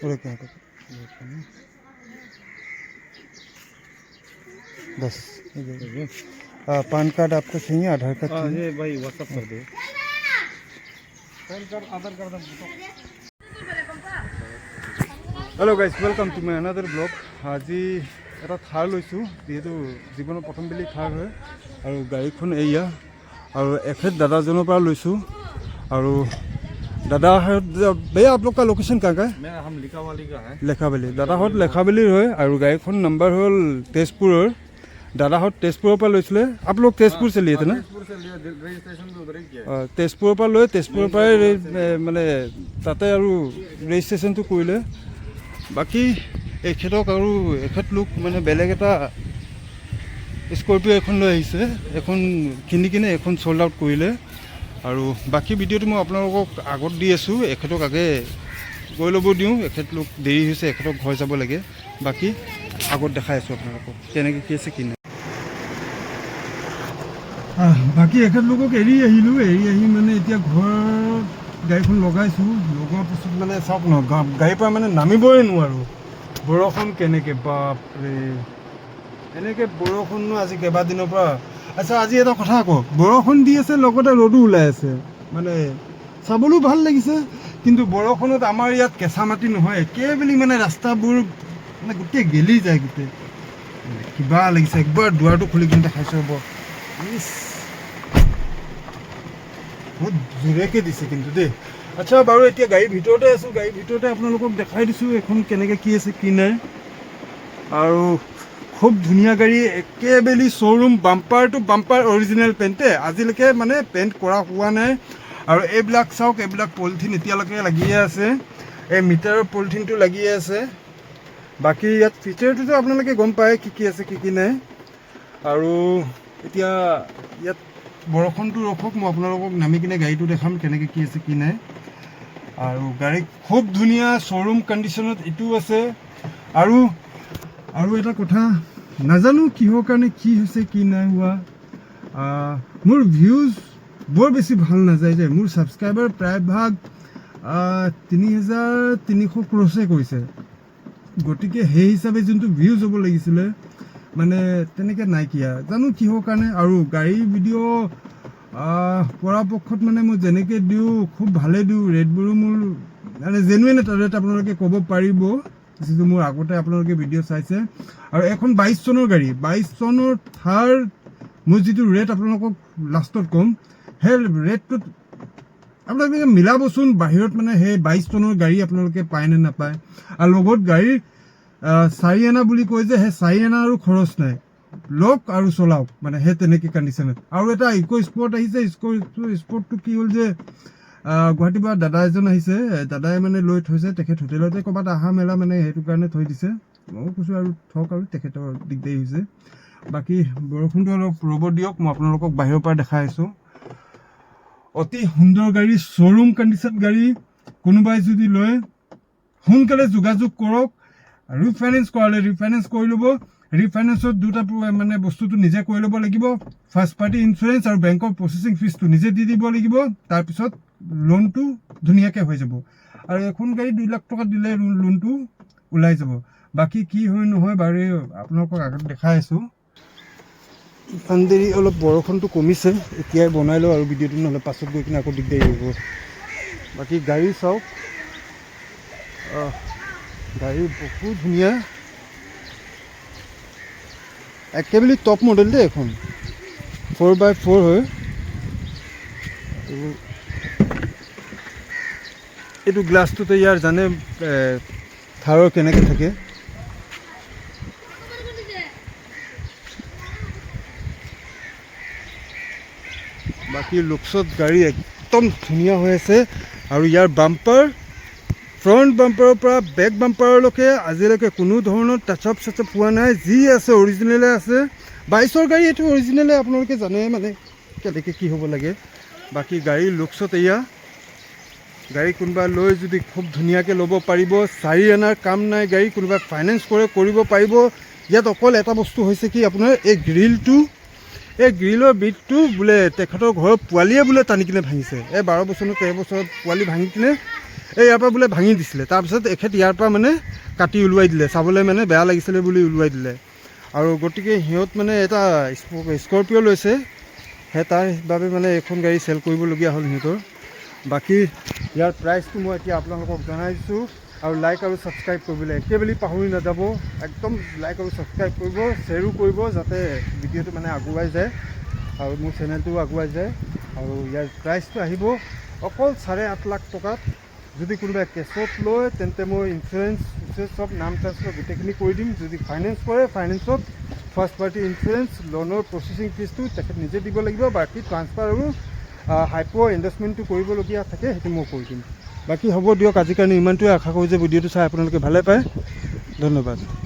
पूरा क्या होगा बस ये आ, पान कार्ड आपको चाहिए आधार कार्ड हाँ चाहिए ये भाई व्हाट्सअप कर दो PAN card Aadhaar card hello' guys welcome to my another blog আজি এটা থাৰ লৈছোঁ যিহেতু জীৱনৰ প্ৰথম বেলি থাৰ হয় আৰু গাড়ীখন এয়া আৰু এখেত দাদাজনৰ পৰা লৈছোঁ আৰু দাদা বেয়া আপোনালোকৰ লোকেশ্যন কাৰ কাৰ? লেখাবালি। দাদাহঁত লেখাবালিৰ হয় আৰু গাড়ীখন নাম্বাৰ হ'ল তেজপুৰৰ। দাদাহঁত তেজপুৰৰ পৰা লৈছিলে। আপোনালোক তেজপুৰ চলি আছে না? তেজপুৰৰ পৰা লৈ তেজপুৰৰ পৰাই মানে তাতে আৰু ৰেজিষ্ট্ৰেশ্যনটো কৰিলে। বাকী এখেতক আৰু এখেত লোক মানে বেলেগ এটা স্কৰপিঅ' এখন লৈ আহিছে। এখন কিনি কিনে এখন ছল্ড আউট কৰিলে। আৰু বাকী ভিডিঅ'টো মই আপোনালোকক আগত দি আছোঁ এখেতক আগে গৈ ল'ব দিওঁ এখেত লোক দেৰি হৈছে এখেতক ঘৰ যাব লাগে। বাকী আগত দেখাই আছোঁ আপোনালোকক কেনেকৈ কি আছে কি নাই। বাকী এখেতলোকক এৰি আহিলোঁ এৰি আহি মানে এতিয়া ঘৰত গাড়ীখন লগাইছোঁ লগোৱাৰ পিছত মানে চাওক ন গাড়ীৰ পৰা মানে নামিবই নোৱাৰোঁ। বৰষুণ কেনেকৈ বাপৰে। এনেকৈ বৰষুণনো আজি কেইবাদিনৰ পৰা আচ্ছা আজি এটা কথা আকৌ। বৰষুণ দি আছে, লগতে ৰ'দো ওলাই আছে। মানে চাবলৈও ভালো লাগিছে, কিন্তু বৰষুণত আমাৰ ইয়াত কেঁচা মাটি নহয়। একেবেলি মানে ৰাস্তাবোৰ মানে গোটেই গেলি যায় গোটেই। মানে কিবা লাগিছে, একবাৰ দুৱাৰটো খুলি কিনে দেখাইছোঁ হ'ব ইছ। বহুত জোৰেকে দিছে কিন্তু দেই। আচ্ছা বাৰু এতিয়া গাড়ীৰ ভিতৰতে আছোঁ। গাড়ীৰ ভিতৰতে আপোনালোকক দেখাই দিছোঁ এখন কেনেকৈ কি আছে, কি নাই। আৰু খুব ধুনীয়া গাড়ী একেবেলি showroom bumper to bumper original পেণ্টে আজিলৈকে মানে পেণ্ট কৰা হোৱা নাই। আৰু এইবিলাক চাওক, এইবিলাক পলিথিন এতিয়ালৈকে লাগিয়ে আছে। এই মিটাৰৰ পলিথিনটো লাগিয়ে আছে। বাকী ইয়াত ফিচাৰটোতো আপোনালোকে গম পায় কি কি আছে, কি কি নাই। আৰু এতিয়া ইয়াত বৰষুণটো ৰখক, মই আপোনালোকক নামি কিনে গাড়ীটো দেখাম কেনেকৈ কি আছে, কি নাই। আৰু গাড়ী খুব ধুনীয়া শ্ব'ৰুম কণ্ডিশ্যনত এইটোও আছে। আৰু আৰু এটা কথা নাজানো কিহৰ কাৰণে কি হৈছে, কি নাই হোৱা। মোৰ ভিউজ বৰ বেছি ভালো নাযায় যে, মোৰ ছাবস্ক্ৰাইবাৰ প্ৰায়ভাগ তিনি হেজাৰ তিনিশ ক্ৰছে কৰিছে। গতিকে সেই হিচাপে যোনটো ভিউজ হ'ব লাগিছিলে মানে তেনেকৈ নাইকিয়া। জানো কিহৰ কাৰণে আৰু গাড়ীৰ ভিডিঅ' পৰাপক্ষত মানে মই যেনেকৈ দিওঁ, খুব ভালে দিওঁ। ৰেটবোৰো মোৰ মানে জেনুৱেন এটা ৰেট আপোনালোকে ক'ব পাৰিব। যিটো মোৰ আগতে আপোনালোকে ভিডিঅ' চাইছে আৰু এখন বাইছ চনৰ গাড়ী। বাইছ চনৰ থাৰ মই যিটো ৰেট আপোনালোকক লাষ্টত ক'ম। সেই ৰেটটোত আপোনালোকে মিলাবচোন, বাহিৰত মানে সেই বাইছ টনৰ গাড়ী আপোনালোকে পায় নে নাপায়। আৰু লগত গাড়ীৰ চাৰি আনা বুলি কয় যে সেই চাৰি আনাৰো খৰচ নাই। লওক আৰু চলাওক মানে সেই তেনেকৈ কণ্ডিশ্যনত আৰু এটা ইক' স্পৰ্ট আহিছে ইক' স্পৰ্টটো কি হ'ল যে গুৱাহাটীৰ পৰা দাদা এজন আহিছে। দাদাই মানে লৈ থৈছে, তেখেত হোটেলতে ক'ৰবাত অহা মেলা মানে সেইটো কাৰণে থৈ দিছে। ময়ো কৈছোঁ আৰু থওক আৰু, তেখেতৰ দিগদাৰী হৈছে। বাকী বৰষুণটো অলপ ৰ'ব দিয়ক, মই আপোনালোকক বাহিৰৰ পৰা দেখাই আছোঁ। অতি সুন্দৰ গাড়ী শ্ব'ৰুম কণ্ডিশ্যন গাড়ী, কোনোবাই যদি লয়, সোনকালে যোগাযোগ কৰক ৰিফাইনেন্স কৰালে ৰিফাইনেন্স কৰি ল'ব। ৰিফাইনেন্সত দুটা মানে বস্তুটো নিজে কৰি ল'ব লাগিব ফাৰ্ষ্ট পাৰ্টি ইঞ্চুৰেঞ্চ আৰু বেংকৰ প্ৰচেছিং ফিজটো নিজে দি দিব লাগিব তাৰপিছত লোনটো ধুনীয়াকৈ হৈ যাব। আৰু এখন গাড়ী দুই লাখ টকা দিলে লোন- লোনটো ওলাই যাব। বাকী কি হয় নহয় বাৰু আপোনালোকক আগত দেখাই আছোঁ। ইফান দেৰি অলপ বৰষুণটো কমিছে এতিয়াই বনাই লওঁ আৰু ভিডিঅ'টো নহ'লে পাছত গৈ কিনে আকৌ দিগদাৰী হ'ব। বাকী গাড়ী চাওক। গাড়ী বহুত ধুনীয়া। একেবাৰে টপ মডেল দেই এখন। ফ'ৰ বাই ফ'ৰ হয়। এইটো গ্লাছটোতে ইয়াৰ জানে থাৰৰ কেনেকৈ থাকে? বাকী লুকছত গাড়ী একদম ধুনীয়া হৈ আছে আৰু ইয়াৰ বাম্পাৰ ফ্ৰণ্ট বাম্পাৰৰ পৰা বেক বাম্পাৰলৈকে আজিলৈকে কোনো ধৰণৰ টাচআপ চাচআপ পোৱা নাই। যি আছে অৰিজিনেলে আছে। বাইছৰ গাড়ী, এইটো অৰিজিনেলে আপোনালোকে জানে মানে কেনেকৈ কি হ'ব লাগে। বাকী গাড়ীৰ লুকছত এয়া। গাড়ী কোনোবা লৈ যদি খুব ধুনীয়াকৈ ল'ব পাৰিব, চাৰি অনাৰ কাম নাই, গাড়ী কোনোবাই ফাইনেন্স কৰে, কৰিব পাৰিব। ইয়াত অকল এটা বস্তু হৈছে কি, আপোনাৰ এই গ্ৰিলটো এই গ্ৰিলৰ বিটটো বোলে তেখেতৰ ঘৰৰ পোৱালীয়ে বোলে টানি কিনে ভাঙিছে। এই বাৰ বছৰ তেৰ বছৰত পোৱালি ভাঙি কিনে এই ইয়াৰ পৰা বোলে ভাঙি দিছিলে। তাৰপিছত এখেত ইয়াৰ পৰা মানে কাটি ওলোৱাই দিলে। চাবলৈ মানে বেয়া লাগিছিলে বুলি ওলোৱাই দিলে। আৰু গতিকে সিহঁত মানে এটা স্কৰপিঅ' লৈছে। সেই তাৰ বাবে মানে এইখন গাড়ী চেল কৰিবলগীয়া হ'ল সিহঁতৰ। বাকী ইয়াৰ প্ৰাইচটো মই এতিয়া আপোনালোকক জনাই দিছোঁ আৰু লাইক আৰু ছাবস্ক্ৰাইব কৰিবলৈ একেবাৰে পাহৰি নাযাব। একদম লাইক আৰু ছাবস্ক্ৰাইব কৰিব শ্বেয়াৰো কৰিব যাতে ভিডিঅ'টো মানে আগুৱাই যায়। আৰু মোৰ চেনেলটোও আগুৱাই যায়। আৰু ইয়াৰ প্ৰাইচটো আহিব অকল চাৰে আঠ লাখ টকাত। যদি কোনোবাই কেছত লয়, তেন্তে মই ইঞ্চুৰেঞ্চ ইঞ্চুৰেঞ্চ চব নাম ট্ৰান্সফাৰ গোটেইখিনি কৰি দিম। যদি ফাইনেন্স কৰে ফাইনেন্সত ফাৰ্ষ্ট পাৰ্টি ইঞ্চুৰেঞ্চ লোনৰ প্ৰচেছিং ফিজটো তেখেত নিজে দিব লাগিব, বাকী ট্ৰান্সফাৰ আৰু হাইপ' ইনভেষ্টমেণ্টটো কৰিবলগীয়া থাকে, সেইটো মই কৰি দিম। বাকী হ'ব দিয়ক, আজিৰ কাৰণে ইমানটোৱে। আশা কৰোঁ যে ভিডিঅ'টো চাই আপোনালোকে ভালে পায়। ধন্যবাদ।